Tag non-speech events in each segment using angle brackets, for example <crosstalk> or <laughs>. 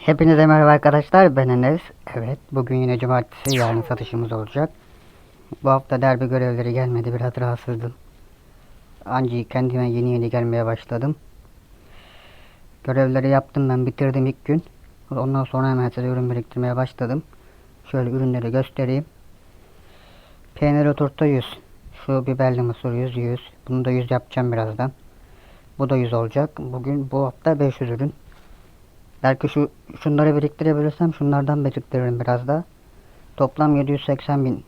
Hepinize merhaba arkadaşlar ben Enes. Evet bugün yine cumartesi yarın satışımız olacak. Bu hafta derbi görevleri gelmedi biraz rahatsızdım. Ancak kendime yeni yeni gelmeye başladım. Görevleri yaptım ben bitirdim ilk gün. Ondan sonra hemen size ürün biriktirmeye başladım. Şöyle ürünleri göstereyim. Peynir oturttu 100. Şu biberli mısır 100 100. Bunu da 100 yapacağım birazdan. Bu da 100 olacak. Bugün bu hafta 500 ürün. Belki şu şunları biriktirebilirsem şunlardan biriktiririm biraz da. Toplam 780 bin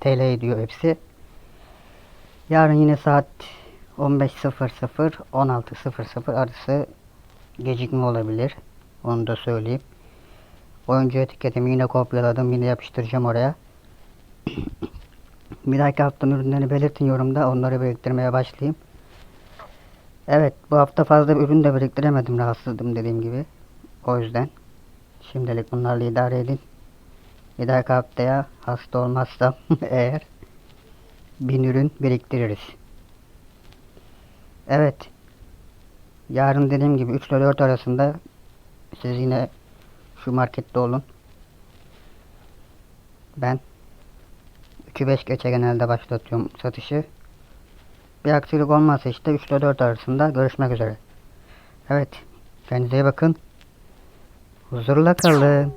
TL ediyor hepsi. Yarın yine saat 15.00 16.00 arası gecikme olabilir. Onu da söyleyeyim. Oyuncu etiketimi yine kopyaladım. Yine yapıştıracağım oraya. <clears throat> Bir dahaki haftanın ürünlerini belirtin yorumda. Onları biriktirmeye başlayayım. Evet bu hafta fazla bir ürün de biriktiremedim. Rahatsızdım dediğim gibi. O yüzden şimdilik bunlarla idare edin. <laughs> Bir dahaki haftaya hasta olmazsam eğer bin ürün biriktiririz. Evet. Yarın dediğim gibi 3 ile 4 arasında siz yine şu markette olun. Ben 3'ü 5 geçe genelde başlatıyorum satışı. Bir aksilik olmazsa işte 3 ile 4 arasında görüşmek üzere. Evet. Kendinize iyi bakın. Huzurla kalın.